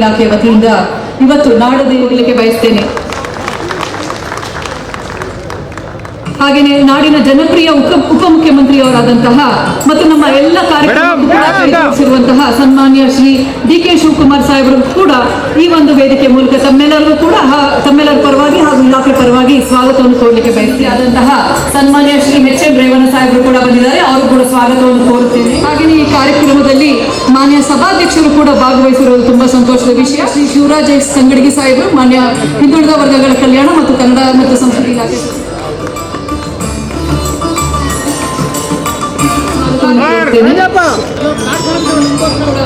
ಸಂಸ್ಕೃತಿ ಇಲಾಖೆ ವತಿಯಿಂದ ಇವತ್ತು ನಾಡದೇವರಿಗೆ ಬಯಸ್ತೇನೆ. ಹಾಗೆಯೇ ನಾಡಿನ ಜನಪ್ರಿಯ ಉಪ ಉಪಮುಖ್ಯಮಂತ್ರಿಯವರಾದಂತಹ ಮತ್ತು ನಮ್ಮ ಎಲ್ಲ ಕಾರ್ಯಕ್ರಮಿಸಿರುವಂತಹ ಸನ್ಮಾನ್ಯ ಶ್ರೀ ಡಿ ಕೆ ಶಿವಕುಮಾರ್ ಸಾಹೇಬರು ಕೂಡ ಈ ಒಂದು ವೇದಿಕೆ ಮೂಲಕ ತಮ್ಮೆಲ್ಲರಿಗೂ ಕೂಡ ತಮ್ಮೆಲ್ಲರ ಪರವಾಗಿ ಹಾಗೂ ಇಲಾಖೆ ಪರವಾಗಿ ಸ್ವಾಗತವನ್ನು ಕೋರಲಿಕ್ಕೆ ಬಯಸಿ ಆದಂತಹ ಸನ್ಮಾನ್ಯ ಶ್ರೀ ಎಚ್ ಎನ್ ರೇವಣ್ಣ ಸಾಹೇಬರು ಕೂಡ ಬಂದಿದ್ದಾರೆ. ಅವರು ಕೂಡ ಸ್ವಾಗತವನ್ನು ಕೋರುತ್ತೇನೆ. ಹಾಗೆಯೇ ಈ ಕಾರ್ಯಕ್ರಮದಲ್ಲಿ ಮಾನ್ಯ ಸಭಾಧ್ಯಕ್ಷರು ಕೂಡ ಭಾಗವಹಿಸಿರುವುದು ತುಂಬಾ ಸಂತೋಷದ ವಿಷಯ. ಶ್ರೀ ಶಿವರಾಜ್ ಎಸ್ ಸಂಗಡಿಗೆ ಸಾಹೇಬರು ಮಾನ್ಯ ಹಿಂದುಳಿದ ವರ್ಗಗಳ ಕಲ್ಯಾಣ ಮತ್ತು ಕನ್ನಡ ಮತ್ತು ಸಂಸ್ಕೃತಿ ಇಲಾಖೆ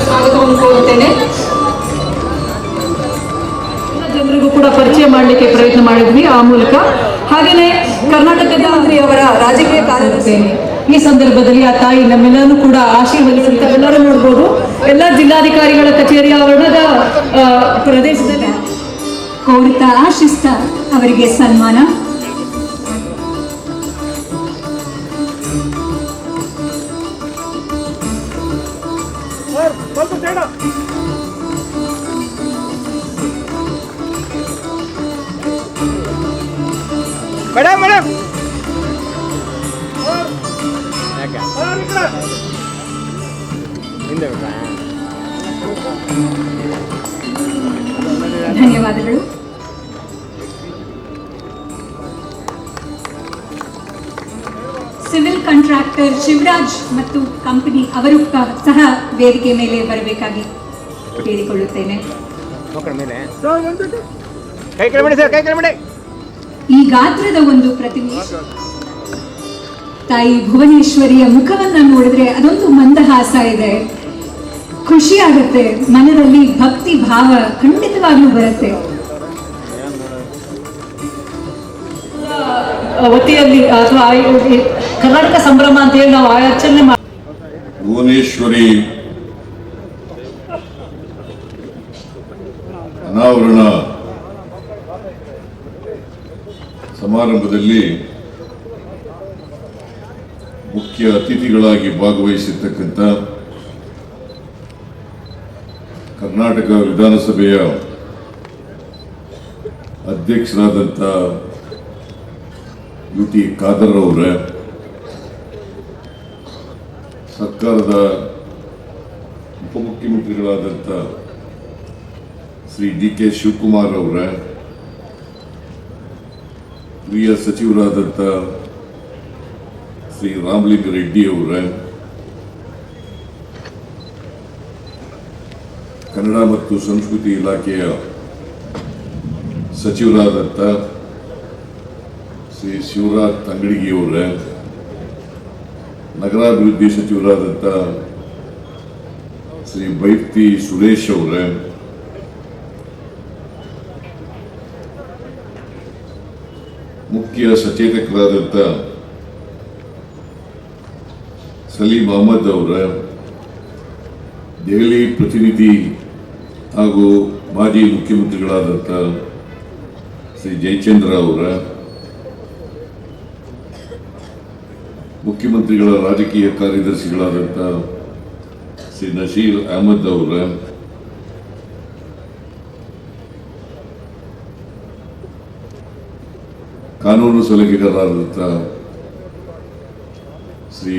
ಸ್ವಾಗತವನ್ನು ಕೋರುತ್ತೇನೆ ಜನರಿಗೂ ಕೂಡ ಪರಿಚಯ ಮಾಡಲಿಕ್ಕೆ ಪ್ರಯತ್ನ ಮಾಡಿದ್ವಿ ಆ ಮೂಲಕ. ಹಾಗೆಯೇ ಕರ್ನಾಟಕದ ಮಂತ್ರಿ ಅವರ ರಾಜಕೀಯ ಕಾರ್ಯದರ್ಶಿ ಈ ಸಂದರ್ಭದಲ್ಲಿ ಆ ತಾಯಿ ನಮ್ಮೆಲ್ಲರೂ ಕೂಡ ಆಶೀರ್ವದಿಸಿದ ಎಲ್ಲರೂ ನೋಡ್ಬೋದು. ಎಲ್ಲ ಜಿಲ್ಲಾಧಿಕಾರಿಗಳ ಕಚೇರಿ ಆವರಣದ ಪ್ರದೇಶದಲ್ಲಿ. ಕೋರುತ್ತಾ ಆಶಿಸ್ತಾ ಅವರಿಗೆ ಸನ್ಮಾನ. ಮೇಡಮ್ ಮೇಡಮ್ ಹಿಂದೆ ಬಿಟ್ರಾ? ಧನ್ಯವಾದಗಳು ಕಾಂಟ್ರಾಕ್ಟರ್ ಶಿವರಾಜ್ ಮತ್ತು ಕಂಪನಿ ಅವರು ಸಹ ವೇದಿಕೆ ಮೇಲೆ ಬರಬೇಕಾಗಿ ಕೇಳಿಕೊಳ್ಳುತ್ತೇನೆ. ಈ ಗಾತ್ರದ ಒಂದು ಪ್ರತಿಮೆ ತಾಯಿ ಭುವನೇಶ್ವರಿಯ ಮುಖವನ್ನ ನೋಡಿದ್ರೆ ಅದೊಂದು ಮಂದಹಾಸ ಇದೆ. ಖುಷಿ ಆಗುತ್ತೆ ಮನದಲ್ಲಿ ಭಕ್ತಿ ಭಾವ ಖಂಡಿತವಾಗ್ಲೂ ಬರುತ್ತೆ. ವತಿಯಲ್ಲಿ ಅಥವಾ ಕರ್ನಾಟಕ ಸಂಭ್ರಮ ಅಂತ ಹೇಳಿ ನಾವು ಆಚರಣೆ ಮಾಡಿ ಭುವನೇಶ್ವರಿ ಅನಾವರಣ ಸಮಾರಂಭದಲ್ಲಿ ಮುಖ್ಯ ಅತಿಥಿಗಳಾಗಿ ಭಾಗವಹಿಸಿರ್ತಕ್ಕಂಥ ಕರ್ನಾಟಕ ವಿಧಾನಸಭೆಯ ಅಧ್ಯಕ್ಷರಾದಂಥ ಯು ಟಿ ಖಾದರ್ ಅವರೇ, ಸರ್ಕಾರದ ಉಪಮುಖ್ಯಮಂತ್ರಿಗಳಾದಂಥ ಶ್ರೀ ಡಿ ಕೆ ಶಿವಕುಮಾರ್ ಅವರೇ, ಹಿರಿಯ ಸಚಿವರಾದಂಥ ಶ್ರೀ ರಾಮಲಿಂಗ ರೆಡ್ಡಿ ಅವರೇ, ಕನ್ನಡ ಮತ್ತು ಸಂಸ್ಕೃತಿ ಇಲಾಖೆಯ ಸಚಿವರಾದಂಥ ಶ್ರೀ ಶಿವರಾಜ್ ತಂಗಡಿಗಿ ಅವರ ನಗರಾಭಿವೃದ್ಧಿ ಸಚಿವರಾದಂಥ ಶ್ರೀ ಬೈಕ್ತಿ ಸುರೇಶ್ ಅವರ, ಮುಖ್ಯ ಸಚೇತಕರಾದಂಥ ಸಲೀಂ ಅಹಮದ್ ಅವರ, ದೆಹಲಿ ಪ್ರತಿನಿಧಿ ಹಾಗೂ ಮಾಜಿ ಮುಖ್ಯಮಂತ್ರಿಗಳಾದಂಥ ಶ್ರೀ ಜಯಚಂದ್ರ ಅವರ ಮುಖ್ಯಮಂತ್ರಿಗಳ ರಾಜಕೀಯ ಕಾರ್ಯದರ್ಶಿಗಳಾದಂಥ ಶ್ರೀ ನಶೀರ್ ಅಹಮದ್ ಅವರ, ಕಾನೂನು ಸಲಹೆಗಾರರಾದಂಥ ಶ್ರೀ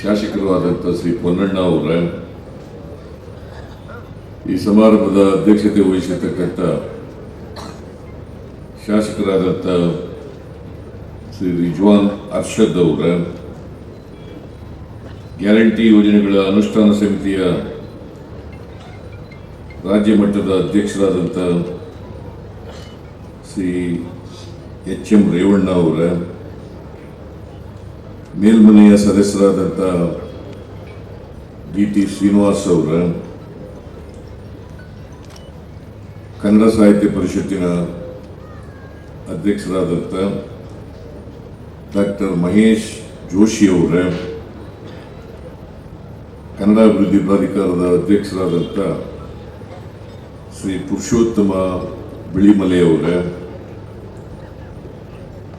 ಶಾಸಕರು ಶ್ರೀ ಪೊನ್ನಣ್ಣ ಅವರ, ಈ ಸಮಾರಂಭದ ಅಧ್ಯಕ್ಷತೆ ವಹಿಸಿರ್ತಕ್ಕಂಥ ಶಾಸಕರಾದಂಥ ಶ್ರೀ ರಿಜ್ವಾನ್ ಅರ್ಷದ್ ಅವರ ಗ್ಯಾರಂಟಿ ಯೋಜನೆಗಳ ಅನುಷ್ಠಾನ ಸಮಿತಿಯ ರಾಜ್ಯ ಮಟ್ಟದ ಅಧ್ಯಕ್ಷರಾದಂಥ ಶ್ರೀ ಎಚ್ ಎಂ ರೇವಣ್ಣ ಅವರ ಮೇಲ್ಮನೆಯ ಸದಸ್ಯರಾದಂಥ ಡಿ ಟಿ ಶ್ರೀನಿವಾಸ್ ಅವರ ಕನ್ನಡ ಸಾಹಿತ್ಯ ಪರಿಷತ್ತಿನ ಅಧ್ಯಕ್ಷರಾದಂಥ ಡಾಕ್ಟರ್ ಮಹೇಶ್ ಜೋಶಿ ಅವರ ಕನ್ನಡ ಅಭಿವೃದ್ಧಿ ಪ್ರಾಧಿಕಾರದ ಅಧ್ಯಕ್ಷರಾದಂಥ ಶ್ರೀ ಪುರುಷೋತ್ತಮ ಬಿಳಿಮಲೆಯವರೇ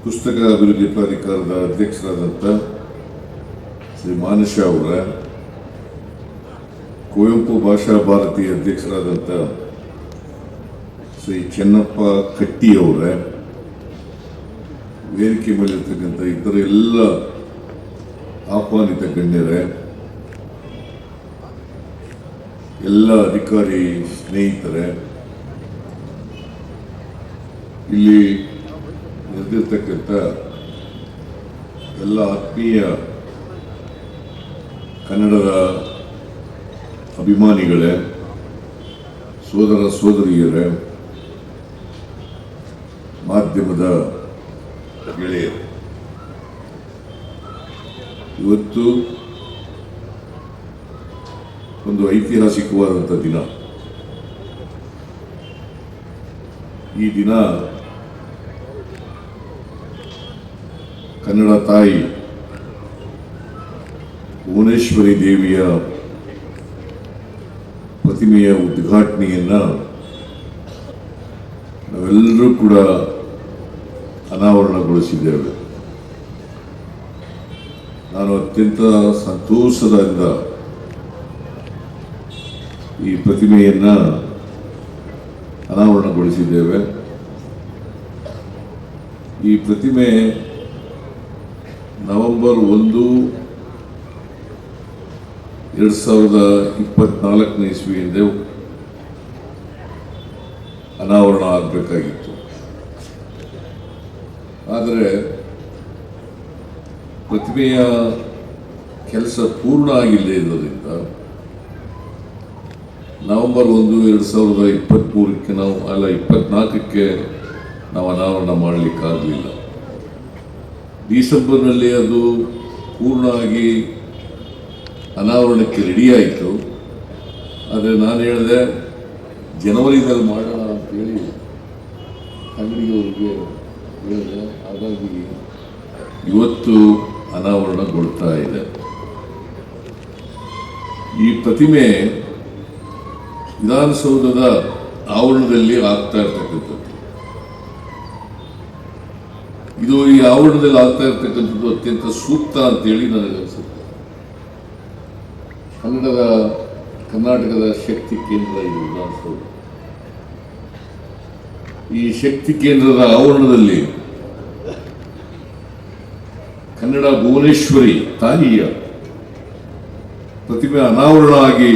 ಪುಸ್ತಕ ಅಭಿವೃದ್ಧಿ ಪ್ರಾಧಿಕಾರದ ಅಧ್ಯಕ್ಷರಾದಂಥ ಶ್ರೀ ಮಾನಶ ಅವರ, ಕುವೆಂಪು ಭಾಷಾ ಭಾರತಿ ಅಧ್ಯಕ್ಷರಾದಂಥ ಶ್ರೀ ಚೆನ್ನಪ್ಪ ಕಟ್ಟಿ ಅವರ, ವೇದಿಕೆ ಮೇಲಿರ್ತಕ್ಕಂಥ ಇತರ ಎಲ್ಲ ಆಹ್ವಾನಿತ ಗಣ್ಯರೇ ಎಲ್ಲ ಅಧಿಕಾರಿ ಸ್ನೇಹಿತರೆ ಇಲ್ಲಿ ನೆರೆದಿರ್ತಕ್ಕಂಥ ಎಲ್ಲ ಆತ್ಮೀಯ ಕನ್ನಡದ ಅಭಿಮಾನಿಗಳೇ ಸೋದರ ಸೋದರಿಯರೇ ಮಾಧ್ಯಮದ ಗೆಳೆಯರು ಇವತ್ತು ಒಂದು ಐತಿಹಾಸಿಕವಾದಂಥ ದಿನ. ಈ ದಿನ ಕನ್ನಡ ತಾಯಿ ಭುವನೇಶ್ವರಿ ದೇವಿಯ ಪ್ರತಿಮೆಯ ಉದ್ಘಾಟನೆಯನ್ನು ನಾವೆಲ್ಲರೂ ಕೂಡ ಅನಾವರಣಗೊಳಿಸಿದ್ದೇವೆ. ನಾನು ಅತ್ಯಂತ ಸಂತೋಷದಿಂದ ಈ ಪ್ರತಿಮೆಯನ್ನು ಅನಾವರಣಗೊಳಿಸಿದ್ದೇವೆ. ಈ ಪ್ರತಿಮೆ ನವೆಂಬರ್ ಒಂದು ಎರಡು ಸಾವಿರದ ಇಪ್ಪತ್ನಾಲ್ಕನೇ ಇಸ್ವಿಯಿಂದ ಅನಾವರಣ ಆಗಬೇಕಾಗಿತ್ತು. ಆದರೆ ಪ್ರತಿಮೆಯ ಕೆಲಸ ಪೂರ್ಣ ಆಗಿಲ್ಲ ಇರೋದ್ರಿಂದ ನವೆಂಬರ್ ಒಂದು, ಎರಡು ಸಾವಿರದ ಇಪ್ಪತ್ತ್ಮೂರಕ್ಕೆ ನಾವು, ಅಲ್ಲ, ಇಪ್ಪತ್ನಾಲ್ಕಕ್ಕೆ ನಾವು ಅನಾವರಣ ಮಾಡಲಿಕ್ಕಾಗಲಿಲ್ಲ. ಡಿಸೆಂಬರ್ನಲ್ಲಿ ಅದು ಪೂರ್ಣವಾಗಿ ಅನಾವರಣಕ್ಕೆ ರೆಡಿಯಾಯಿತು. ಆದರೆ ನಾನು ಹೇಳಿದೆ ಜನವರಿದಲ್ಲಿ ಮಾಡೋಣ ಅಂತೇಳಿ ಅಂಗಡಿಯವರಿಗೆ ಹೇಳಿದೆ. ಹಾಗಾಗಿ ಇವತ್ತು ಅನಾವರಣಗೊಳ್ತಾ ಇದೆ. ಈ ಪ್ರತಿಮೆ ವಿಧಾನಸೌಧದ ಆವರಣದಲ್ಲಿ ಆಗ್ತಾ ಇರ್ತಕ್ಕಂಥದ್ದು. ಇದು ಈ ಆವರಣದಲ್ಲಿ ಆಗ್ತಾ ಇರ್ತಕ್ಕಂಥದ್ದು ಅತ್ಯಂತ ಸೂಕ್ತ ಅಂತೇಳಿ ನನಗೆ ಅನಿಸುತ್ತೆ. ಕನ್ನಡದ, ಕರ್ನಾಟಕದ ಶಕ್ತಿ ಕೇಂದ್ರ ಇದು ವಿಧಾನಸೌಧ. ಈ ಶಕ್ತಿ ಕೇಂದ್ರದ ಆವರಣದಲ್ಲಿ ಕನ್ನಡ ಭುವನೇಶ್ವರಿ ತಾಯಿಯ ಪ್ರತಿಮೆ ಅನಾವರಣ ಆಗಿ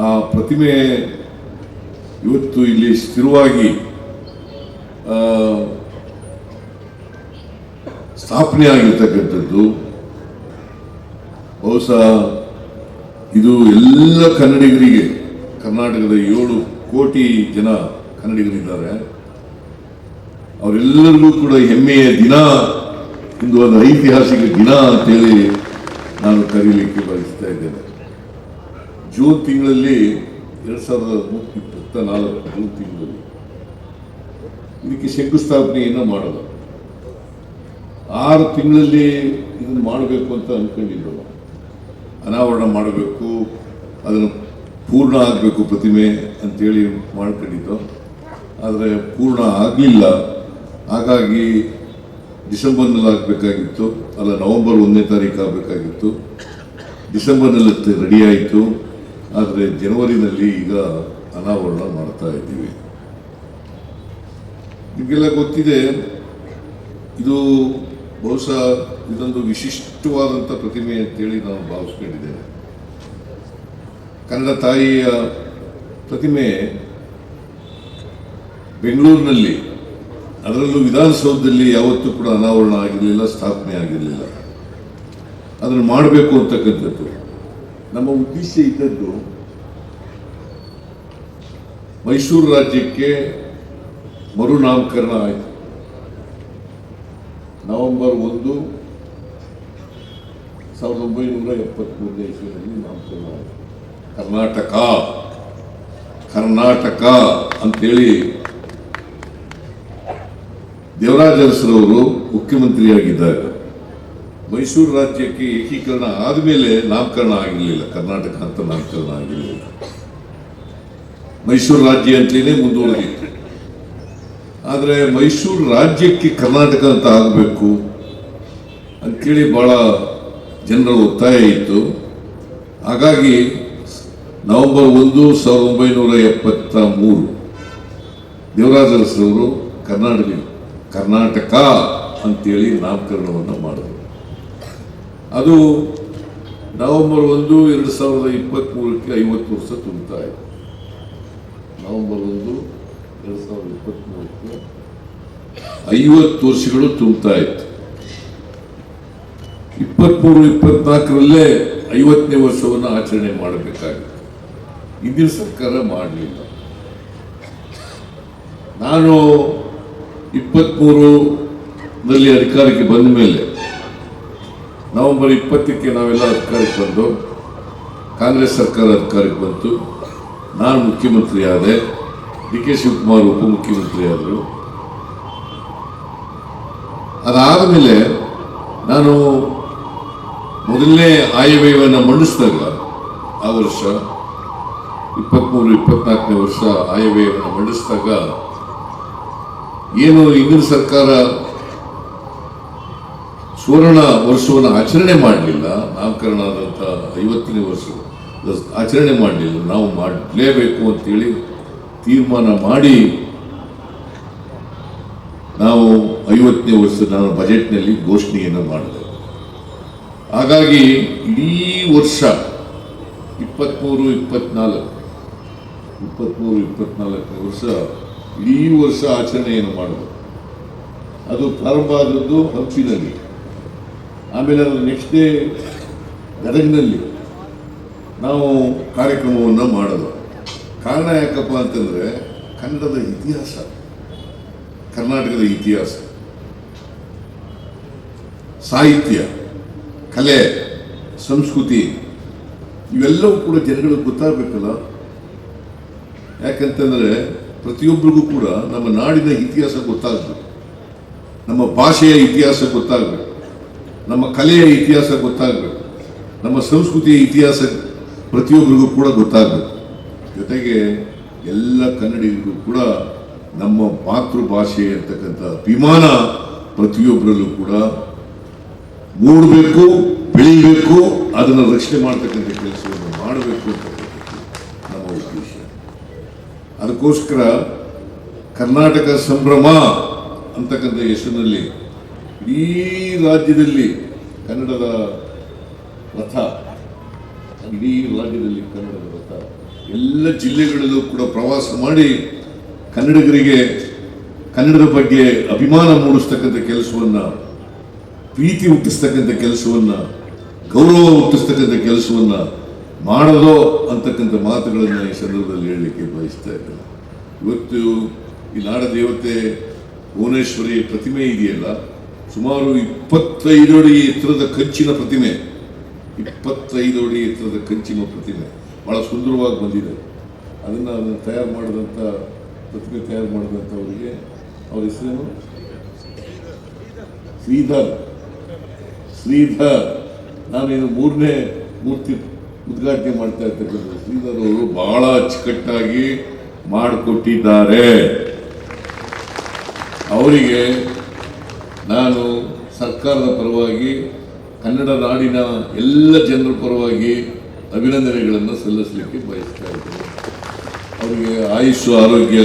ಆ ಪ್ರತಿಮೆ ಇವತ್ತು ಇಲ್ಲಿ ಸ್ಥಿರವಾಗಿ ಸ್ಥಾಪನೆ ಆಗಿರ್ತಕ್ಕಂಥದ್ದು. ಬಹುಶಃ ಇದು ಎಲ್ಲ ಕನ್ನಡಿಗರಿಗೆ, ಕರ್ನಾಟಕದ ಏಳು ಕೋಟಿ ಜನ ಕನ್ನಡಿಗರಿದ್ದಾರೆ. ಅವರೆಲ್ಲರಿಗೂ ಕೂಡ ಹೆಮ್ಮೆಯ ದಿನ, ಇಂದು ಒಂದು ಐತಿಹಾಸಿಕ ದಿನ ಅಂತೇಳಿ ನಾನು ಕರೀಲಿಕ್ಕೆ ಬಯಸ್ತಾ ಇದ್ದೇನೆ. ಜೂನ್ ತಿಂಗಳಲ್ಲಿ ಎರಡು ಸಾವಿರದ ಇಪ್ಪತ್ತ ನಾಲ್ಕು ಜೂನ್ ತಿಂಗಳಲ್ಲಿ ಇದಕ್ಕೆ ಶಂಕುಸ್ಥಾಪನೆಯನ್ನು ಮಾಡೋದು. ಆರು ತಿಂಗಳಲ್ಲಿ ಇದನ್ನು ಮಾಡಬೇಕು ಅಂತ ಅನ್ಕೊಂಡಿದ್ದೆವು ಅನಾವರಣ ಮಾಡಬೇಕು, ಅದನ್ನು ಪೂರ್ಣ ಆಗಬೇಕು ಪ್ರತಿಮೆ ಅಂತೇಳಿ ಮಾಡ್ಕೊಂಡಿದ್ದು. ಆದರೆ ಪೂರ್ಣ ಆಗಲಿಲ್ಲ. ಹಾಗಾಗಿ ಡಿಸೆಂಬರ್ನಲ್ಲಿ ಆಗಬೇಕಾಗಿತ್ತು. ಅಲ್ಲ, ನವೆಂಬರ್ ಒಂದನೇ ತಾರೀಕು ಆಗಬೇಕಾಗಿತ್ತು. ಡಿಸೆಂಬರ್ನಲ್ಲಿ ರೆಡಿ ಆಯಿತು. ಆದರೆ ಜನವರಿನಲ್ಲಿ ಈಗ ಅನಾವರಣ ಮಾಡ್ತಾ ಇದ್ದೀವಿ. ನಿಮಗೆಲ್ಲ ಗೊತ್ತಿದೆ, ಇದು ಬಹುಶಃ ಇದೊಂದು ವಿಶಿಷ್ಟವಾದಂಥ ಪ್ರತಿಮೆ ಅಂತೇಳಿ ನಾನು ಭಾವಿಸ್ಕೊಂಡಿದ್ದೇನೆ ಕನ್ನಡ ತಾಯಿಯ ಪ್ರತಿಮೆ ಬೆಂಗಳೂರಿನಲ್ಲಿ, ಅದರಲ್ಲೂ ವಿಧಾನಸೌಧದಲ್ಲಿ ಯಾವತ್ತೂ ಕೂಡ ಅನಾವರಣ ಆಗಿರಲಿಲ್ಲ, ಸ್ಥಾಪನೆ ಆಗಿರಲಿಲ್ಲ. ಅದನ್ನು ಮಾಡಬೇಕು ಅಂತಕ್ಕಂಥದ್ದು. ನಮ್ಮ ಉದ್ದೇಶ ಇದ್ದದ್ದು ಮೈಸೂರು ರಾಜ್ಯಕ್ಕೆ ಮರುನಾಮಕರಣ ಆಯಿತು. ನವೆಂಬರ್ ಒಂದು ಸಾವಿರದ ಒಂಬೈನೂರ ಎಪ್ಪತ್ಮೂರನೇ ಇಸ್ವಿನಲ್ಲಿ ನಾಮಕರಣ ಆಯಿತು. ಕರ್ನಾಟಕ ಕರ್ನಾಟಕ ಅಂಥೇಳಿ ದೇವರಾಜ ಅರಸರವರು ಮುಖ್ಯಮಂತ್ರಿಯಾಗಿದ್ದಾಗ ಮೈಸೂರು ರಾಜ್ಯಕ್ಕೆ ಏಕೀಕರಣ ಆದಮೇಲೆ ನಾಮಕರಣ ಆಗಿರಲಿಲ್ಲ. ಕರ್ನಾಟಕ ಅಂತ ನಾಮಕರಣ ಆಗಿರಲಿಲ್ಲ. ಮೈಸೂರು ರಾಜ್ಯ ಅಂತಲೇ ಮುಂದುವರೆದಿತ್ತು. ಆದರೆ ಮೈಸೂರು ರಾಜ್ಯಕ್ಕೆ ಕರ್ನಾಟಕ ಅಂತ ಆಗಬೇಕು ಅಂತೇಳಿ ಬಹಳ ಜನರ ಒತ್ತಾಯ ಇತ್ತು. ಹಾಗಾಗಿ ನವೆಂಬರ್ ಒಂದು ಸಾವಿರದ ಒಂಬೈನೂರ ಎಪ್ಪತ್ತ ಮೂರು ದೇವರಾಜರಸರವರು ಕರ್ನಾಟಕ ಕರ್ನಾಟಕ ಅಂತೇಳಿ ನಾಮಕರಣವನ್ನು ಮಾಡಿದರು. ಅದು ನವೆಂಬರ್ ಒಂದು, ಎರಡು ಸಾವಿರದ ಇಪ್ಪತ್ತ್ಮೂರಕ್ಕೆ ಐವತ್ತು ವರ್ಷ ತುಂಬುತ್ತಾ ಇದೆ ನವೆಂಬರ್ ಒಂದು, ಎರಡು ಸಾವಿರದ ಇಪ್ಪತ್ತ್ಮೂರಕ್ಕೆ ಐವತ್ತು ವರ್ಷಗಳು ತುಂಬುತ್ತಾ ಇತ್ತು ಇಪ್ಪತ್ತ್ಮೂರು ಇಪ್ಪತ್ನಾಲ್ಕರಲ್ಲೇ ಐವತ್ತನೇ ವರ್ಷವನ್ನು ಆಚರಣೆ ಮಾಡಬೇಕಾಗಿತ್ತು. ಹಿಂದಿನ ಸರ್ಕಾರ ಮಾಡಲಿಲ್ಲ. ನಾನು ಇಪ್ಪತ್ತ್ಮೂರರಲ್ಲಿ ಅಧಿಕಾರಕ್ಕೆ ಬಂದ ಮೇಲೆ ನವೆಂಬರ್ ಇಪ್ಪತ್ತಕ್ಕೆ ನಾವೆಲ್ಲ ಅಧಿಕಾರಕ್ಕೆ ಬಂದು, ಕಾಂಗ್ರೆಸ್ ಸರ್ಕಾರ ಅಧಿಕಾರಕ್ಕೆ ಬಂತು. ನಾನು ಮುಖ್ಯಮಂತ್ರಿ ಆದೆ ಡಿ ಕೆ ಶಿವಕುಮಾರ್ ಉಪಮುಖ್ಯಮಂತ್ರಿ ಆದರು ಅದಾದ ಮೇಲೆ ನಾನು ಮೊದಲನೇ ಆಯವ್ಯಯವನ್ನು ಮಂಡಿಸಿದಾಗ ಆ ವರ್ಷ ಇಪ್ಪತ್ತ್ಮೂರು ಇಪ್ಪತ್ನಾಲ್ಕನೇ ವರ್ಷ ಆಯವ್ಯಯವನ್ನು ಮಂಡಿಸಿದಾಗ, ಏನು ಇಂದಿನ ಸರ್ಕಾರ ಸುವರ್ಣ ವರ್ಷವನ್ನು ಆಚರಣೆ ಮಾಡಲಿಲ್ಲ. ನಾಮಕರಣ ಆದಂಥ ಐವತ್ತನೇ ವರ್ಷ ಆಚರಣೆ ಮಾಡಲಿಲ್ಲ. ನಾವು ಮಾಡಲೇಬೇಕು ಅಂತೇಳಿ ತೀರ್ಮಾನ ಮಾಡಿ ನಾವು ಐವತ್ತನೇ ವರ್ಷ ನಾನು ಬಜೆಟ್ನಲ್ಲಿ ಘೋಷಣೆಯನ್ನು ಮಾಡಿದೆ. ಹಾಗಾಗಿ ಇಡೀ ವರ್ಷ ಇಪ್ಪತ್ತ್ಮೂರು ಇಪ್ಪತ್ನಾಲ್ಕು ಇಪ್ಪತ್ತ್ಮೂರು ಇಪ್ಪತ್ನಾಲ್ಕನೇ ವರ್ಷ ಇಡೀ ವರ್ಷ ಆಚರಣೆಯನ್ನು ಮಾಡೋದು ಅದು ಪ್ರಾರಂಭ ಆದದ್ದು ಹಂಪಿನಲ್ಲಿ. ಆಮೇಲೆ ಅದರ ನೆಕ್ಸ್ಟ್ ಡೇ ಗದಗಿನಲ್ಲಿ ನಾವು ಕಾರ್ಯಕ್ರಮವನ್ನು ಮಾಡೋದು. ಕಾರಣ ಯಾಕಪ್ಪ ಅಂತಂದರೆ ಕನ್ನಡದ ಇತಿಹಾಸ, ಕರ್ನಾಟಕದ ಇತಿಹಾಸ, ಸಾಹಿತ್ಯ, ಕಲೆ, ಸಂಸ್ಕೃತಿ, ಇವೆಲ್ಲವೂ ಕೂಡ ಜನಗಳಿಗೆ ಗೊತ್ತಾಗಬೇಕಲ್ಲ. ಯಾಕಂತಂದರೆ ಪ್ರತಿಯೊಬ್ಬರಿಗೂ ಕೂಡ ನಮ್ಮ ನಾಡಿನ ಇತಿಹಾಸ ಗೊತ್ತಾಗಬೇಕು. ನಮ್ಮ ಭಾಷೆಯ ಇತಿಹಾಸ ಗೊತ್ತಾಗಬೇಕು. ನಮ್ಮ ಕಲೆಯ ಇತಿಹಾಸ ಗೊತ್ತಾಗಬೇಕು. ನಮ್ಮ ಸಂಸ್ಕೃತಿಯ ಇತಿಹಾಸ ಪ್ರತಿಯೊಬ್ಬರಿಗೂ ಕೂಡ ಗೊತ್ತಾಗಬೇಕು. ಜೊತೆಗೆ ಎಲ್ಲ ಕನ್ನಡಿಗರಿಗೂ ಕೂಡ ನಮ್ಮ ಮಾತೃಭಾಷೆ ಅಂತಕ್ಕಂಥ ಅಭಿಮಾನ ಪ್ರತಿಯೊಬ್ಬರಲ್ಲೂ ಕೂಡ ಮೂಡಬೇಕು, ಬೆಳೀಬೇಕು, ಅದನ್ನು ರಕ್ಷಣೆ ಮಾಡ್ತಕ್ಕಂಥ ಕೆಲಸವನ್ನು ಮಾಡಬೇಕು ಅಂತಕ್ಕಂಥದ್ದು ನಮ್ಮ ಉದ್ದೇಶ. ಅದಕ್ಕೋಸ್ಕರ ಕರ್ನಾಟಕ ಸಂಭ್ರಮ ಅಂತಕ್ಕಂಥ ಹೆಸರಿನಲ್ಲಿ ಇಡೀ ರಾಜ್ಯದಲ್ಲಿ ಕನ್ನಡದ ರಥ, ಇಡೀ ರಾಜ್ಯದಲ್ಲಿ ಕನ್ನಡದ ರಥ, ಎಲ್ಲ ಜಿಲ್ಲೆಗಳಲ್ಲೂ ಕೂಡ ಪ್ರವಾಸ ಮಾಡಿ ಕನ್ನಡಿಗರಿಗೆ ಕನ್ನಡದ ಬಗ್ಗೆ ಅಭಿಮಾನ ಮೂಡಿಸ್ತಕ್ಕಂಥ ಕೆಲಸವನ್ನು, ಪ್ರೀತಿ ಹುಟ್ಟಿಸ್ತಕ್ಕಂಥ ಕೆಲಸವನ್ನ, ಗೌರವ ಹುಟ್ಟಿಸ್ತಕ್ಕಂಥ ಕೆಲಸವನ್ನ ಮಾಡಲೋ ಅಂತಕ್ಕಂಥ ಮಾತುಗಳನ್ನು ಈ ಸಂದರ್ಭದಲ್ಲಿ ಹೇಳಲಿಕ್ಕೆ ಬಯಸ್ತಾ ಇದ್ದೇನೆ. ಇವತ್ತು ಈ ನಾಡ ದೇವತೆ ಭುವನೇಶ್ವರಿ ಪ್ರತಿಮೆ ಇದೆಯಲ್ಲ ಸುಮಾರು ಇಪ್ಪತ್ತೈದು ಅಡಿ ಎತ್ತರದ ಕಂಚಿನ ಪ್ರತಿಮೆ. ಇಪ್ಪತ್ತೈದು ಅಡಿ ಎತ್ತರದ ಕಂಚಿನ ಪ್ರತಿಮೆ. ಬಹಳ ಸುಂದರವಾಗಿ ಬಂದಿದೆ. ಅದನ್ನು ಅದನ್ನು ತಯಾರು ಮಾಡಿದಂಥ ಪ್ರತಿಮೆ ತಯಾರು ಮಾಡಿದಂಥವರಿಗೆ ಅವ್ರ ಹೆಸರೇನು? ಶ್ರೀಧರ್. ಶ್ರೀಧರ್. ನಾನೇನು ಮೂರನೇ ಮೂರ್ತಿ ಉದ್ಘಾಟನೆ ಮಾಡ್ತಾ ಇರ್ತಕ್ಕಂಥ ಶ್ರೀಧರ್ ಅವರು ಬಹಳ ಅಚ್ಚುಕಟ್ಟಾಗಿ ಮಾಡಿಕೊಟ್ಟಿದ್ದಾರೆ. ಅವರಿಗೆ ನಾನು ಸರ್ಕಾರದ ಪರವಾಗಿ, ಕನ್ನಡ ನಾಡಿನ ಎಲ್ಲ ಜನರ ಪರವಾಗಿ ಅಭಿನಂದನೆಗಳನ್ನು ಸಲ್ಲಿಸಲಿಕ್ಕೆ ಬಯಸ್ತಾ ಇದ್ದೇನೆ. ಅವರಿಗೆ ಆಯುಷ್, ಆರೋಗ್ಯ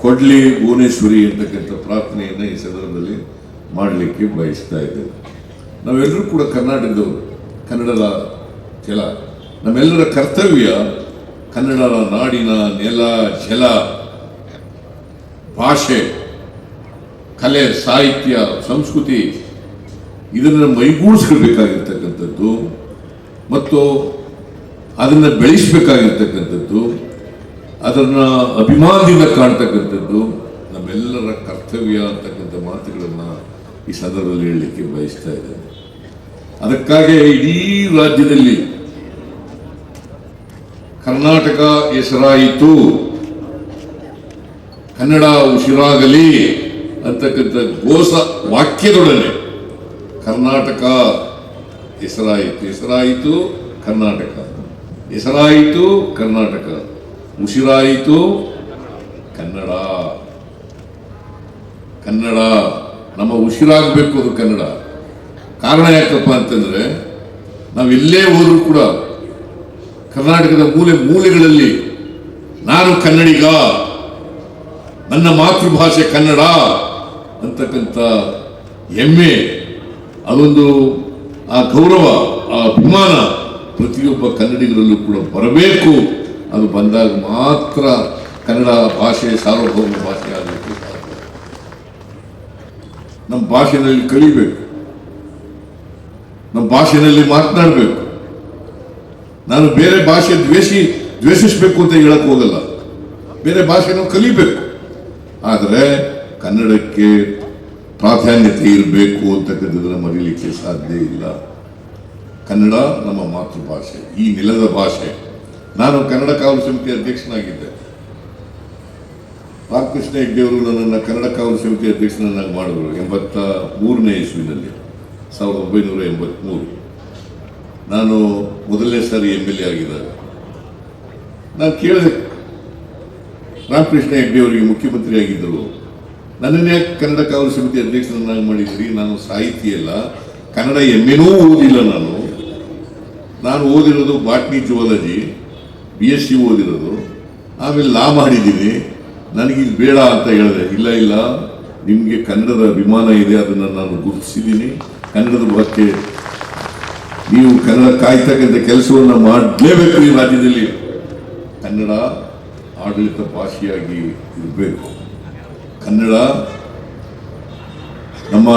ಕೊಡ್ಲಿ ಭುವನೇಶ್ವರಿ ಅಂತಕ್ಕಂಥ ಪ್ರಾರ್ಥನೆಯನ್ನು ಈ ಸಂದರ್ಭದಲ್ಲಿ ಮಾಡಲಿಕ್ಕೆ ಬಯಸ್ತಾ ಇದ್ದೇನೆ. ನಾವೆಲ್ಲರೂ ಕೂಡ ಕರ್ನಾಟಕದವರು ಕನ್ನಡದ ಜಲ ನಮ್ಮೆಲ್ಲರ ಕರ್ತವ್ಯ ಕನ್ನಡದ ನಾಡಿನ ನೆಲ, ಜಲ, ಭಾಷೆ ಕಲೆ, ಸಾಹಿತ್ಯ, ಸಂಸ್ಕೃತಿ, ಇದನ್ನು ಮೈಗೂಡಿಸ್ಕೊಳ್ಬೇಕಾಗಿರ್ತಕ್ಕಂಥದ್ದು ಮತ್ತು ಅದನ್ನು ಬೆಳೆಸಬೇಕಾಗಿರ್ತಕ್ಕಂಥದ್ದು, ಅದನ್ನು ಅಭಿಮಾನದಿಂದ ಕಾಣ್ತಕ್ಕಂಥದ್ದು, ನಮ್ಮೆಲ್ಲರ ಕರ್ತವ್ಯ ಅಂತಕ್ಕಂಥ ಮಾತುಗಳನ್ನು ಈ ಸಂದರ್ಭದಲ್ಲಿ ಹೇಳಲಿಕ್ಕೆ ಬಯಸ್ತಾ ಇದ್ದೇನೆ. ಅದಕ್ಕಾಗಿ ಇಡೀ ರಾಜ್ಯದಲ್ಲಿ ಕರ್ನಾಟಕ ಹೆಸರಾಯಿತು. ಕನ್ನಡ ಉಸಿರಾಗಲಿ. ಅಂತಕ್ಕಂಥ ಘೋಷ ವಾಕ್ಯದೊಡನೆ ಕರ್ನಾಟಕ ಹೆಸರಾಯಿತು ಹೆಸರಾಯಿತು ಕರ್ನಾಟಕ. ಹೆಸರಾಯಿತು ಕರ್ನಾಟಕ. ಉಸಿರಾಯಿತು ಕನ್ನಡ. ಕನ್ನಡ. ನಮ್ಮ ಉಸಿರಾಗಬೇಕು ಅದು ಕನ್ನಡ. ಕಾರಣ ಯಾಕಪ್ಪ ಅಂತಂದ್ರೆ ನಾವೆಲ್ಲೇ ಹೋದರೂ ಕೂಡ ಕರ್ನಾಟಕದ ಮೂಲೆ ಮೂಲೆಗಳಲ್ಲಿ ನಾನು ಕನ್ನಡಿಗ, ನನ್ನ ಮಾತೃಭಾಷೆ ಕನ್ನಡ. ಅಂತಕ್ಕಂಥ ಹೆಮ್ಮೆ, ಅದೊಂದು ಆ ಗೌರವ, ಆ ಅಭಿಮಾನ ಪ್ರತಿಯೊಬ್ಬ ಕನ್ನಡಿಗರಲ್ಲೂ ಕೂಡ ಬರಬೇಕು. ಅದು ಬಂದಾಗ ಮಾತ್ರ ಕನ್ನಡ ಭಾಷೆ, ಸಾರ್ವಭೌಮ ಭಾಷೆ ಆಗಬೇಕು. ನಮ್ಮ ಭಾಷೆನಲ್ಲಿ ಕಲಿಬೇಕು. ನಮ್ಮ ಭಾಷೆಯಲ್ಲಿ ಮಾತನಾಡಬೇಕು. ನಾನು ಬೇರೆ ಭಾಷೆ ದ್ವೇಷಿ, ದ್ವೇಷಿಸಬೇಕು ಅಂತ ಹೇಳಕ್ ಹೋಗಲ್ಲ. ಬೇರೆ ಭಾಷೆನೂ ಕಲಿಬೇಕು. ಆದರೆ ಕನ್ನಡಕ್ಕೆ ಪ್ರಾಧಾನ್ಯತೆ ಇರಬೇಕು ಅಂತಕ್ಕಂಥದ್ದನ್ನು ಮರೀಲಿಕ್ಕೆ ಸಾಧ್ಯ ಇಲ್ಲ. ಕನ್ನಡ ನಮ್ಮ ಮಾತೃಭಾಷೆ, ಈ ನೆಲದ ಭಾಷೆ. ನಾನು ಕನ್ನಡ ಕಾವಲು ಸಮಿತಿ ಅಧ್ಯಕ್ಷನಾಗಿದ್ದೆ. ರಾಮಕೃಷ್ಣ ಹೆಗ್ಡೆ ಅವರು ನನ್ನನ್ನು ಕನ್ನಡ ಕಾವಲು ಸಮಿತಿ ಅಧ್ಯಕ್ಷನನ್ನಾಗಿ ಮಾಡಿದ್ರು ಎಂಬತ್ತ ಮೂರನೇ ಇಸ್ವಿನಲ್ಲಿ, ಸಾವಿರದ ಒಂಬೈನೂರ ಎಂಬತ್ಮೂರು. ನಾನು ಮೊದಲನೇ ಸಾರಿ ಎಂ ಎಲ್ ಎ ಆಗಿದ್ದಾಗ. ನಾನು ಕೇಳಿದೆ, ರಾಮಕೃಷ್ಣ ಹೆಗ್ಡೆ ಅವರಿಗೆ ಮುಖ್ಯಮಂತ್ರಿ ಆಗಿದ್ದರು ನನ್ನನ್ನೇ ಕನ್ನಡ ಕಾವಲು ಸಮಿತಿ ಅಧ್ಯಕ್ಷರನ್ನಾಗಿ ಮಾಡಿದ್ರಿ ನಾನು ಸಾಹಿತಿ ಅಲ್ಲ. ಕನ್ನಡ ಎಮ್ಮೆನೂ ಓದಿಲ್ಲ ನಾನು. ನಾನು ಓದಿರೋದು botany zoology B S C ಓದಿರೋದು. ಆಮೇಲೆ ಲಾ ಮಾಡಿದ್ದೀನಿ. ನನಗೆ ಇದು ಬೇಡ ಅಂತ ಹೇಳಿದೆ. ಇಲ್ಲ ಇಲ್ಲ. ನಿಮಗೆ ಕನ್ನಡದ ಅಭಿಮಾನ ಇದೆ, ಅದನ್ನು ನಾನು ಗುರುತಿಸಿದ್ದೀನಿ. ಕನ್ನಡದ ಬಗ್ಗೆ ನೀವು ಕನ್ನಡ ಕಾಯ್ತಕ್ಕಂಥ ಕೆಲಸವನ್ನು ಮಾಡಲೇಬೇಕು ಈ ರಾಜ್ಯದಲ್ಲಿ. ಕನ್ನಡ ಆಡಳಿತ ಭಾಷೆಯಾಗಿ ಇರಬೇಕು. ಕನ್ನಡ, ನಮ್ಮ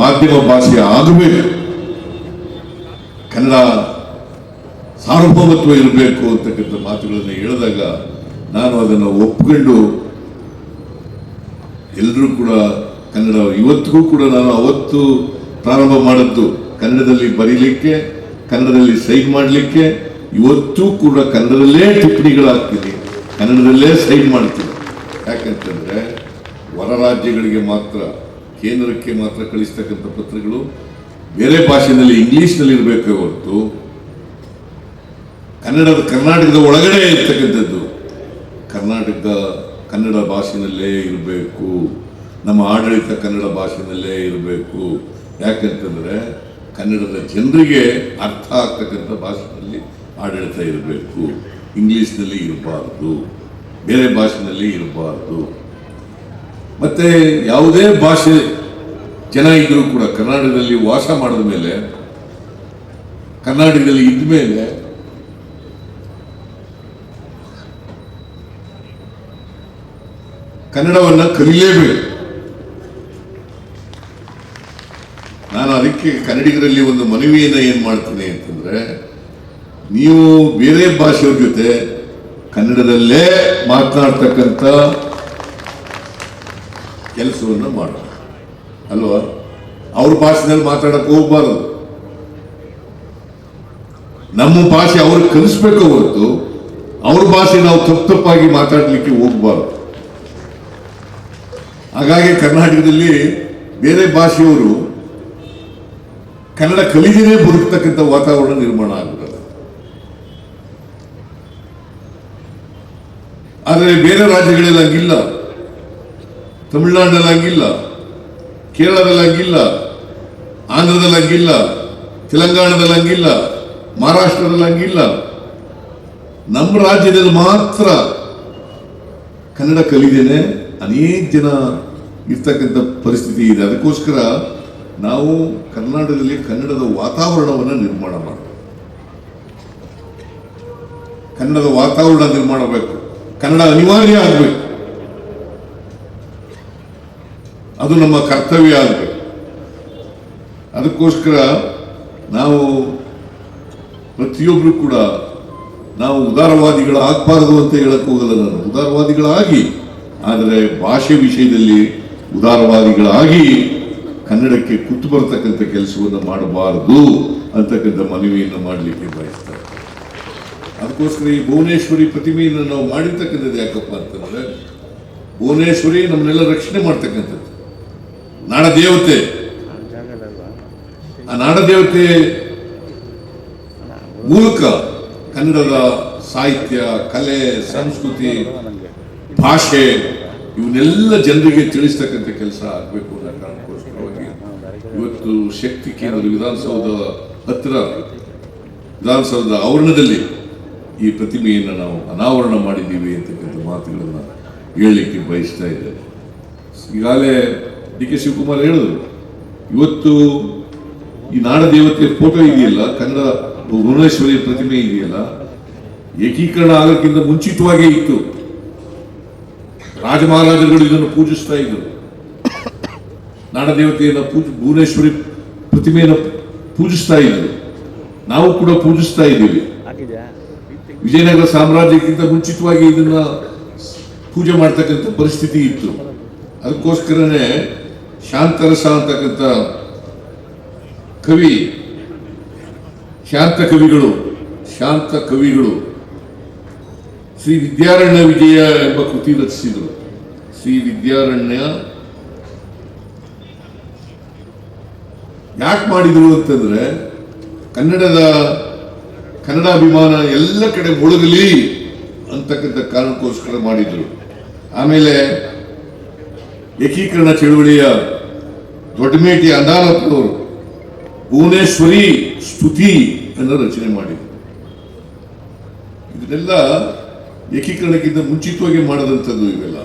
ಮಾಧ್ಯಮ ಭಾಷೆ ಆಗಬೇಕು. ಕನ್ನಡ ಸಾರ್ವಭೌಮತ್ವ ಇರಬೇಕು ಅಂತಕ್ಕಂಥ ಮಾತುಗಳನ್ನು ಹೇಳಿದಾಗ ನಾನು ಅದನ್ನು ಒಪ್ಕೊಂಡು ಎಲ್ಲರೂ ಕೂಡ ಕನ್ನಡ, ಇವತ್ತಿಗೂ ಕೂಡ ನಾನು ಅವತ್ತು ಪ್ರಾರಂಭ ಮಾಡಿದ್ದು ಕನ್ನಡದಲ್ಲಿ ಬರೀಲಿಕ್ಕೆ, ಕನ್ನಡದಲ್ಲಿ ಸೈನ್ ಮಾಡಲಿಕ್ಕೆ, ಇವತ್ತೂ ಕೂಡ ಕನ್ನಡದಲ್ಲೇ ಟಿಪ್ಪಣಿಗಳಾಗ್ತೀನಿ ಕನ್ನಡದಲ್ಲೇ ಸೈನ್ ಮಾಡ್ತೀನಿ. ರಾಜ್ಯಗಳಿಗೆ ಮಾತ್ರ, ಕೇಂದ್ರಕ್ಕೆ ಮಾತ್ರ ಕಳಿಸ್ತಕ್ಕಂಥ ಪತ್ರಗಳು ಬೇರೆ ಭಾಷೆಯಲ್ಲಿ ಇಂಗ್ಲಿಷ್ನಲ್ಲಿ ಇರಬೇಕೇ ಹೊರತು ಕನ್ನಡದ, ಕರ್ನಾಟಕದ ಒಳಗಡೆ ಇರ್ತಕ್ಕಂಥದ್ದು. ಕರ್ನಾಟಕದ ಕನ್ನಡ ಭಾಷೆಯಲ್ಲೇ ಇರಬೇಕು. ನಮ್ಮ ಆಡಳಿತ ಕನ್ನಡ ಭಾಷೆಯಲ್ಲೇ ಇರಬೇಕು. ಯಾಕಂತಂದರೆ ಕನ್ನಡದ ಜನರಿಗೆ ಅರ್ಥ ಆಗ್ತಕ್ಕಂಥ ಭಾಷೆಯಲ್ಲಿ ಆಡಳಿತ ಇರಬೇಕು. ಇಂಗ್ಲಿಷ್ನಲ್ಲಿ ಇರಬಾರ್ದು. ಬೇರೆ ಭಾಷೆನಲ್ಲಿ ಇರಬಾರ್ದು. ಮತ್ತೆ ಯಾವುದೇ ಭಾಷೆ ಜನ ಇದ್ದರೂ ಕೂಡ ಕರ್ನಾಟಕದಲ್ಲಿ ವಾಸ ಮಾಡಿದ ಮೇಲೆ, ಕರ್ನಾಟಕದಲ್ಲಿ ಇದ್ದ ಮೇಲೆ ಕನ್ನಡವನ್ನ ಕಲಿಯಲೇಬೇಕು ನಾನು ಅದಕ್ಕೆ ಕನ್ನಡಿಗರಲ್ಲಿ ಒಂದು ಮನವಿಯನ್ನು ಏನ್ ಮಾಡ್ತೀನಿ ಅಂತಂದ್ರೆ, ನೀವು ಬೇರೆ ಭಾಷೆಯವ್ರ ಜೊತೆ ಕನ್ನಡದಲ್ಲೇ ಮಾತನಾಡ್ತಕ್ಕಂಥ ಕೆಲಸವನ್ನು ಮಾಡೋಣ ಅಲ್ವಾ? ಅವ್ರ ಭಾಷೆನಲ್ಲಿ ಮಾತಾಡಕ್ಕೆ ಹೋಗ್ಬಾರ್ದು. ನಮ್ಮ ಭಾಷೆ ಅವ್ರಿಗೆ ಕಲಿಸ್ಬೇಕು ಹೊರತು ಅವ್ರ ಭಾಷೆ ನಾವು ತಪ್ಪು ತಪ್ಪಾಗಿ ಮಾತಾಡ್ಲಿಕ್ಕೆ ಹೋಗ್ಬಾರ್ದು. ಹಾಗಾಗಿ ಕರ್ನಾಟಕದಲ್ಲಿ ಬೇರೆ ಭಾಷೆಯವರು ಕನ್ನಡ ಕಲಿಗೆನೇ ಬದುಕ್ತಕ್ಕಂಥ ವಾತಾವರಣ ನಿರ್ಮಾಣ ಆಗ್ಬಿಡುತ್ತೆ ಆದರೆ ಬೇರೆ ರಾಜ್ಯಗಳಲ್ಲಿ ಹಂಗಿಲ್ಲ. ತಮಿಳುನಾಡಿನಲ್ಲಿ ಹಂಗಿಲ್ಲ ಕೇರಳದಲ್ಲಿ ಹಂಗಿಲ್ಲ ಆಂಧ್ರದಲ್ಲಿ ಹಂಗಿಲ್ಲ ತೆಲಂಗಾಣದಲ್ಲಿ ಹಂಗಿಲ್ಲ ಮಹಾರಾಷ್ಟ್ರದಲ್ಲಿ ಹಂಗಿಲ್ಲ ನಮ್ಮ ರಾಜ್ಯದಲ್ಲಿ ಮಾತ್ರ ಕನ್ನಡ ಕಲಿದೇನೆ ಅನೇಕ ಜನ ಇರ್ತಕ್ಕಂಥ ಪರಿಸ್ಥಿತಿ ಇದೆ. ಅದಕ್ಕೋಸ್ಕರ ನಾವು ಕರ್ನಾಟಕದಲ್ಲಿ ಕನ್ನಡದ ವಾತಾವರಣವನ್ನು ನಿರ್ಮಾಣ ಮಾಡಬೇಕು ಕನ್ನಡದ ವಾತಾವರಣ ನಿರ್ಮಾಣ ಮಾಡಬೇಕು. ಕನ್ನಡ ಅನಿವಾರ್ಯ ಆಗಬೇಕು. ಅದು ನಮ್ಮ ಕರ್ತವ್ಯ ಆಗಬೇಕು. ಅದಕ್ಕೋಸ್ಕರ ನಾವು ಪ್ರತಿಯೊಬ್ಬರು ಕೂಡ ನಾವು ಉದಾರವಾದಿಗಳಾಗಬಾರದು ಅಂತ ಹೇಳಕ್ಕೆ ಹೋಗಲ್ಲ ನಾನು. ಉದಾರವಾದಿಗಳಾಗಿ, ಆದರೆ ಭಾಷೆ ವಿಷಯದಲ್ಲಿ ಉದಾರವಾದಿಗಳಾಗಿ ಕನ್ನಡಕ್ಕೆ ಕುತ್ತು ಬರತಕ್ಕಂಥ ಕೆಲಸವನ್ನು ಮಾಡಬಾರದು ಅಂತಕ್ಕಂಥ ಮನವಿಯನ್ನು ಮಾಡಲಿಕ್ಕೆ ಬಯಸ್ತಾರೆ. ಅದಕ್ಕೋಸ್ಕರ ಈ ಭುವನೇಶ್ವರಿ ಪ್ರತಿಮೆಯನ್ನು ನಾವು ಮಾಡಿರ್ತಕ್ಕಂಥದ್ದು ಯಾಕಪ್ಪ ಅಂತಂದ್ರೆ, ಭುವನೇಶ್ವರಿ ನಮ್ಮನ್ನೆಲ್ಲ ರಕ್ಷಣೆ ಮಾಡ್ತಕ್ಕಂಥದ್ದು. ನಾಡ ದೇವತೆ ಆ ನಾಡ ದೇವತೆ ಮೂಲಕ ಕನ್ನಡದ ಸಾಹಿತ್ಯ, ಕಲೆ, ಸಂಸ್ಕೃತಿ, ಭಾಷೆ ಇವನ್ನೆಲ್ಲ ಜನರಿಗೆ ತಿಳಿಸ್ತಕ್ಕಂಥ ಕೆಲಸ ಆಗಬೇಕು ಅನ್ನೋ ಕಾರಣಕ್ಕೋಸ್ಕರವಾಗಿ ಇವತ್ತು ಶಕ್ತಿ ಕೇಂದ್ರ ವಿಧಾನಸೌಧ ಹತ್ತಿರ ವಿಧಾನಸೌಧದ ಆವರಣದಲ್ಲಿ ಈ ಪ್ರತಿಮೆಯನ್ನು ನಾವು ಅನಾವರಣ ಮಾಡಿದ್ದೀವಿ ಅಂತಕ್ಕಂಥ ಮಾತುಗಳನ್ನು ಹೇಳಲಿಕ್ಕೆ ಬಯಸ್ತಾ ಇದ್ದೇನೆ. ಈಗಾಗಲೇ ಡಿ ಕೆ ಶಿವಕುಮಾರ್ ಹೇಳಿದ್ರು. ಇವತ್ತು ಈ ನಾಡ ದೇವತೆಯ ಫೋಟೋ ಇದೆಯಲ್ಲ ಕನ್ನಡ ಭುವನೇಶ್ವರಿ ಪ್ರತಿಮೆ ಇದೆಯಲ್ಲ ಏಕೀಕರಣ ಆಗೋಕ್ಕಿಂತ ಮುಂಚಿತವಾಗೇ ಇತ್ತು. ರಾಜ ಮಹಾರಾಜರುಗಳು ಇದನ್ನು ಪೂಜಿಸ್ತಾ ಇದ್ರು. ನಾಡ ದೇವತೆಯನ್ನು ಪೂಜ ಭುವನೇಶ್ವರಿ ಪ್ರತಿಮೆಯನ್ನು ಪೂಜಿಸ್ತಾ ಇದ್ರು. ನಾವು ಕೂಡ ಪೂಜಿಸ್ತಾ ಇದ್ದೀವಿ. ವಿಜಯನಗರ ಸಾಮ್ರಾಜ್ಯಕ್ಕಿಂತ ಮುಂಚಿತವಾಗಿ ಇದನ್ನ ಪೂಜೆ ಮಾಡ್ತಕ್ಕಂಥ ಪರಿಸ್ಥಿತಿ ಇತ್ತು. ಅದಕ್ಕೋಸ್ಕರನೇ ಶಾಂತರಸ ಅಂತಕ್ಕಂಥ ಕವಿ, ಶಾಂತ ಕವಿಗಳು ಶಾಂತ ಕವಿಗಳು. ಶ್ರೀ ವಿದ್ಯಾರಣ್ಯ ವಿಜಯ ಎಂಬ ಕೃತಿ ರಚಿಸಿದರು. ಶ್ರೀ ವಿದ್ಯಾರಣ್ಯ ಯಾಕೆ ಮಾಡಿದರು ಅಂತಂದ್ರೆ ಕನ್ನಡದ ಕನ್ನಡ ಅಭಿಮಾನ ಎಲ್ಲ ಕಡೆ ಮುಳುಗಲಿ ಅಂತಕ್ಕಂಥ ಕಾರಣಕ್ಕೋಸ್ಕರ ಮಾಡಿದರು. ಆಮೇಲೆ ಏಕೀಕರಣ ಚಳುವಳಿಯ ದೊಡ್ಡಮೇಟಿ ಅಂದಾರಪ್ಪನವರು ಭುವನೇಶ್ವರಿ ಸ್ತುತಿ ಅನ್ನು ರಚನೆ ಮಾಡಿದ್ರು. ಇದನ್ನೆಲ್ಲ ಏಕೀಕರಣಕ್ಕಿಂತ ಮುಂಚಿತವಾಗಿ ಮಾಡದಂಥದ್ದು ಇವೆಲ್ಲ.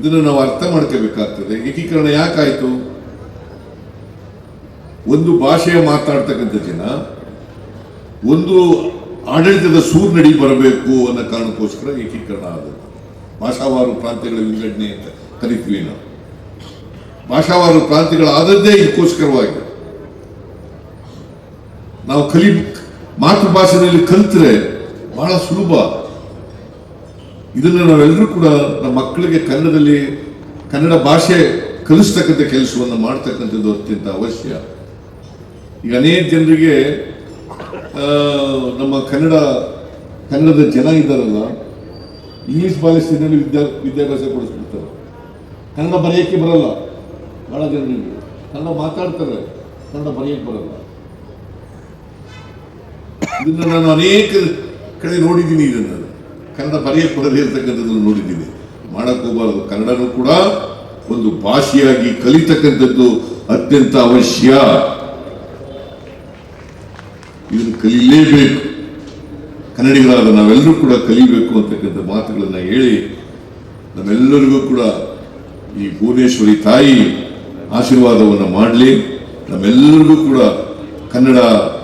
ಇದನ್ನು ನಾವು ಅರ್ಥ ಮಾಡ್ಕೋಬೇಕಾಗ್ತದೆ. ಏಕೀಕರಣ ಯಾಕಾಯಿತು? ಒಂದು ಭಾಷೆಯ ಮಾತಾಡ್ತಕ್ಕಂಥ ಜನ ಒಂದು ಆಡಳಿತದ ಸೂರ್ನಡಿ ಬರಬೇಕು ಅನ್ನೋ ಕಾರಣಕ್ಕೋಸ್ಕರ ಏಕೀಕರಣ ಆದದ್ದು. ಭಾಷಾವಾರು ಪ್ರಾಂತ್ಯಗಳ ವಿಂಗಡಣೆ ಅಂತ ಕರಿತೀವಿ ನಾವು. ಭಾಷಾವಾರು ಪ್ರಾಂತ್ಯಗಳಾದದ್ದೇ ಇದಕ್ಕೋಸ್ಕರವಾಗಿ. ನಾವು ಕಲಿ ಮಾತೃಭಾಷೆಯಲ್ಲಿ ಕಲಿತ್ರೆ ಬಹಳ ಸುಲಭ. ಇದನ್ನು ನಾವೆಲ್ಲರೂ ಕೂಡ ನಮ್ಮ ಮಕ್ಕಳಿಗೆ ಕನ್ನಡದಲ್ಲಿ ಕನ್ನಡ ಭಾಷೆ ಕಲಿಸ್ತಕ್ಕಂಥ ಕೆಲಸವನ್ನು ಮಾಡ್ತಕ್ಕಂಥದ್ದು ಅತ್ಯಂತ ಅವಶ್ಯ. ಈಗ ಅನೇಕ ಜನರಿಗೆ ನಮ್ಮ ಕನ್ನಡ, ಕನ್ನಡದ ಜನ ಇದ್ದಾರಲ್ಲ ಇಂಗ್ಲೀಷ್ ಪಾಲಿಸ್ತೀನಲ್ಲಿ ವಿದ್ಯಾ, ವಿದ್ಯಾಭ್ಯಾಸ ಕೊಡಿಸ್ಬಿಡ್ತಾರೆ. ಕನ್ನಡ ಬರೆಯೋಕ್ಕೆ ಬರಲ್ಲ? ಬಹಳ ಜನರಿಗೆ ಕನ್ನಡ ಮಾತಾಡ್ತಾರೆ. ಕನ್ನಡ ಬರೆಯಕ್ಕೆ ಬರಲ್ಲ. ಇದನ್ನ ನಾನು ಅನೇಕ ಕಡೆ ನೋಡಿದ್ದೀನಿ ಇದನ್ನು. ಕನ್ನಡ ಬರೆಯಕ್ಕೆ ಬರಲಿ ಇರ್ತಕ್ಕಂಥದ್ದನ್ನು ನೋಡಿದ್ದೀನಿ. ಮಾಡಕ್ ಹೋಗಬಾರದು. ಕನ್ನಡನೂ ಕೂಡ ಒಂದು ಭಾಷೆಯಾಗಿ ಕಲಿತಕ್ಕಂಥದ್ದು ಅತ್ಯಂತ ಅವಶ್ಯ. ಇದನ್ನು ಕಲೀಲೇಬೇಕು. ಕನ್ನಡಿಗರಾದ ನಾವೆಲ್ಲರೂ ಕೂಡ ಕಲಿಬೇಕು ಅಂತಕ್ಕಂಥ ಮಾತುಗಳನ್ನು ಹೇಳಿ ನಮ್ಮೆಲ್ಲರಿಗೂ ಕೂಡ ಈ ಭುವನೇಶ್ವರಿ ತಾಯಿ ಆಶೀರ್ವಾದವನ್ನು ಮಾಡಲಿ. ನಮ್ಮೆಲ್ಲರಿಗೂ ಕೂಡ ಕನ್ನಡ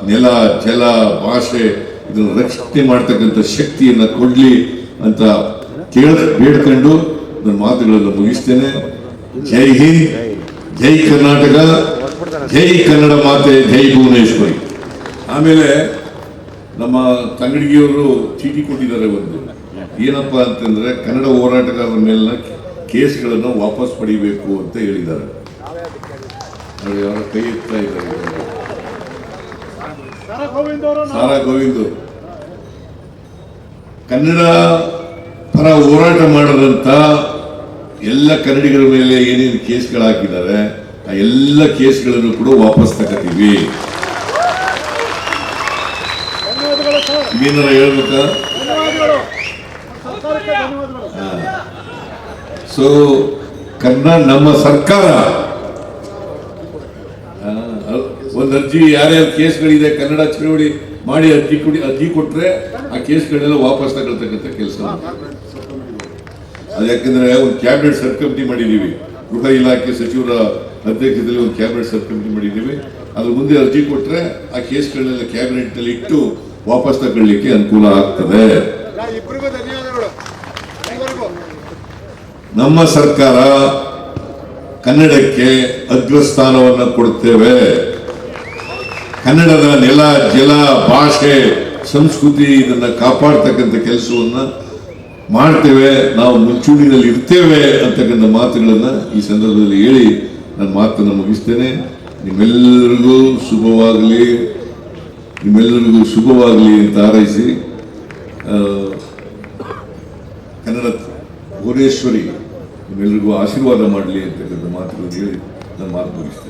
ನೆಲ, ಜಲ, ಭಾಷೆ ಇದನ್ನು ರಕ್ಷಣೆ ಮಾಡ್ತಕ್ಕಂಥ ಶಕ್ತಿಯನ್ನು ಕೊಡಲಿ ಅಂತ ಕೇಳ, ಬೇಡ್ಕೊಂಡು ನನ್ನ ಮಾತುಗಳನ್ನು ಮುಗಿಸ್ತೇನೆ. ಜೈ ಹಿಂದ್, ಜೈ ಕರ್ನಾಟಕ, ಜೈ ಕನ್ನಡ ಮಾತೆ, ಜೈ ಭುವನೇಶ್ವರಿ. ಆಮೇಲೆ ನಮ್ಮ ತಂಗಡಿಗೆಯವರು ಚೀಟಿ ಕೊಟ್ಟಿದ್ದಾರೆ ಒಂದು. ಏನಪ್ಪಾ ಅಂತಂದ್ರೆ ಕನ್ನಡ ಹೋರಾಟಗಾರರ ಮೇಲಿನ ಕೇಸ್ಗಳನ್ನು ವಾಪಸ್ ಪಡಿಬೇಕು ಅಂತ ಹೇಳಿದ್ದಾರೆ. ನೋಡಿ, ಅವರ ಕೈ ಎತ್ತಾ ಇದ್ದಾರೆ ಸಾರಾ ಗೋವಿಂದ್ ಕನ್ನಡ ಪರ ಹೋರಾಟ ಮಾಡದಂತ ಎಲ್ಲ ಕನ್ನಡಿಗರ ಮೇಲೆ ಏನೇನು ಕೇಸ್ಗಳು ಹಾಕಿದ್ದಾರೆ ಆ ಎಲ್ಲ ಕೇಸ್ಗಳನ್ನು ಕೂಡ ವಾಪಸ್ ತಗೋತೀವಿ. ಏನಾರ ಹೇಳ್ಬೇಕಾ? ಸೊ ಕನ್ನಡ ನಮ್ಮ ಸರ್ಕಾರ ಒಂದು ಅರ್ಜಿ ಯಾರ್ಯಾರ ಕೇಸ್ಗಳಿದೆ, ಕನ್ನಡ ಚಳವಳಿ ಮಾಡಿ ಅರ್ಜಿ ಕೊಡಿ, ಅರ್ಜಿ ಕೊಟ್ರೆ ಆ ಕೇಸ್ಗಳನ್ನೆಲ್ಲ ವಾಪಸ್ ತಗೊಳ್ತಕ್ಕಂಥ ಕೆಲಸ ಅದು ಯಾಕೆಂದ್ರೆ ಒಂದು ಕ್ಯಾಬಿನೆಟ್ ಸಬ್ ಕಮಿಟಿ ಮಾಡಿದ್ದೀವಿ. ಗೃಹ ಇಲಾಖೆ ಸಚಿವರ ಅಧ್ಯಕ್ಷತೆಯಲ್ಲಿ ಒಂದು ಕ್ಯಾಬಿನೆಟ್ ಸಬ್ ಕಮಿಟಿ ಮಾಡಿದ್ದೀವಿ. ಅದ್ರ ಮುಂದೆ ಅರ್ಜಿ ಕೊಟ್ರೆ ಆ ಕೇಸ್ಗಳನ್ನೆಲ್ಲ ಕ್ಯಾಬಿನೆಟ್ನಲ್ಲಿ ಇಟ್ಟು ವಾಪಸ್ ತಗೊಳ್ಳಿಕ್ಕೆ ಅನುಕೂಲ ಆಗ್ತದೆ. ನಮ್ಮ ಸರ್ಕಾರ ಕನ್ನಡಕ್ಕೆ ಅಗ್ರಸ್ಥಾನವನ್ನು ಕೊಡುತ್ತೇವೆ ಕನ್ನಡದ ನೆಲ ಜಲ ಭಾಷೆ, ಸಂಸ್ಕೃತಿ ಇದನ್ನು ಕಾಪಾಡ್ತಕ್ಕಂಥ ಕೆಲಸವನ್ನು ಮಾಡ್ತೇವೆ. ನಾವು ಮುಂಚೂಣಿನಲ್ಲಿ ಇರ್ತೇವೆ ಅಂತಕ್ಕಂಥ ಮಾತುಗಳನ್ನು ಈ ಸಂದರ್ಭದಲ್ಲಿ ಹೇಳಿ ನನ್ನ ಮಾತನ್ನು ಮುಗಿಸ್ತೇನೆ. ನಿಮ್ಮೆಲ್ಲರಿಗೂ ಶುಭವಾಗಲಿ. ನಿಮ್ಮೆಲ್ಲರಿಗೂ ಶುಭವಾಗಲಿ ಅಂತ ಹಾರೈಸಿ ಕನ್ನಡ ಭುವನೇಶ್ವರಿ, ನಿಮ್ಮೆಲ್ಲರಿಗೂ ಆಶೀರ್ವಾದ ಮಾಡಲಿ ಅಂತಕ್ಕಂಥ ಮಾತುಗಳನ್ನು ಹೇಳಿ ನನ್ನ ಮಾತು ಮುಗಿಸ್ತೇನೆ.